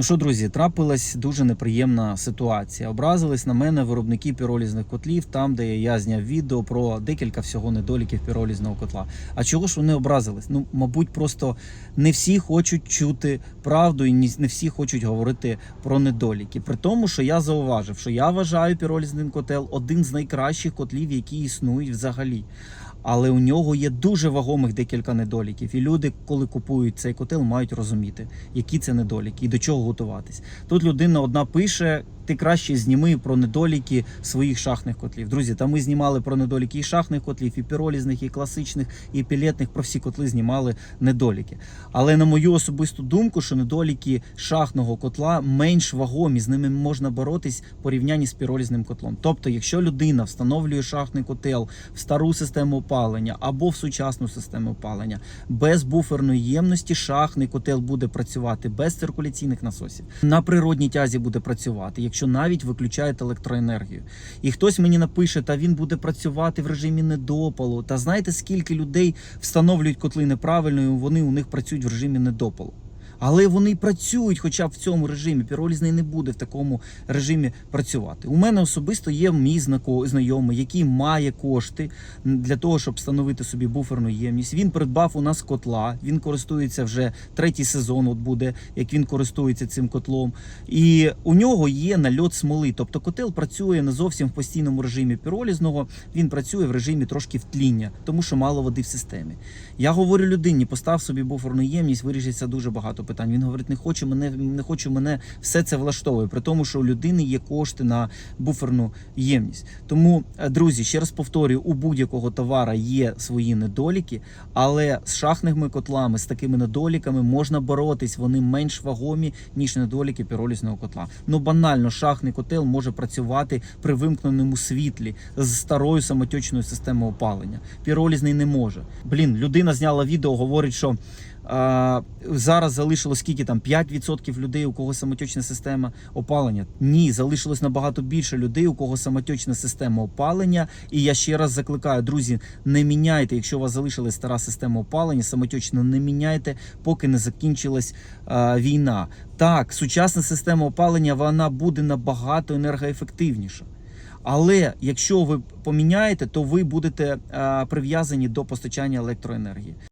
Ну що, друзі, трапилась дуже неприємна ситуація. Образились на мене виробники піролізних котлів, там, де я зняв відео про декілька всього недоліків піролізного котла. А чого ж вони образились? Ну, мабуть, просто не всі хочуть чути правду і не всі хочуть говорити про недоліки. При тому, що я зауважив, що я вважаю піролізний котел один з найкращих котлів, які існують взагалі. Але у нього є дуже вагомих декілька недоліків. І люди, коли купують цей котел, мають розуміти, які це недоліки і до чого готуватись. Тут людина одна пише: ти краще зніми про недоліки своїх шахних котлів. Друзі, та ми знімали про недоліки і шахних котлів, і піролізних, і класичних, і пілетних. Про всі котли знімали недоліки. Але на мою особисту думку, що недоліки шахного котла менш вагомі, з ними можна боротись в порівнянні з піролізним котлом. Тобто, якщо людина встановлює шахний котел в стару систему опалення або в сучасну систему опалення, без буферної ємності шахний котел буде працювати без циркуляційних насосів. На природній тязі буде працювати, якщо навіть виключаєте електроенергію. І хтось мені напише, та він буде працювати в режимі недопалу. Та знаєте, скільки людей встановлюють котли неправильно, і вони у них працюють в режимі недопалу. Але вони працюють, хоча б в цьому режимі. Піролізний не буде в такому режимі працювати. У мене особисто є мій знайомий, який має кошти для того, щоб встановити собі буферну ємність. Він придбав у нас котла. Він користується вже третій сезон. От буде як він користується цим котлом. І у нього є нальот смоли. Тобто котел працює не зовсім в постійному режимі піролізного. Він працює в режимі трошки втління, тому що мало води в системі. Я говорю людині, постав собі буферну ємність, вирішиться дуже багато питань. Він говорить, не хочу мене, не хочу мене, все це влаштовує, при тому, що у людини є кошти на буферну ємність. Тому, е, друзі, ще раз повторюю, у будь-якого товара є свої недоліки, але з шахними котлами, з такими недоліками можна боротись. Вони менш вагомі, ніж недоліки піролізного котла. Ну банально, шахний котел може працювати при вимкненому світлі з старою самотечною системою опалення. Піролізний не може. Блін, людина зняла відео, говорить, що. Зараз залишилось скільки там 5% людей, у кого самотечна система опалення. Ні, залишилось набагато більше людей, у кого самотечна система опалення. І я ще раз закликаю, друзі, не міняйте, якщо у вас залишилась стара система опалення, самотечна, не міняйте, поки не закінчилась а, війна. Так, сучасна система опалення вона буде набагато енергоефективніша. Але якщо ви поміняєте, то ви будете прив'язані до постачання електроенергії.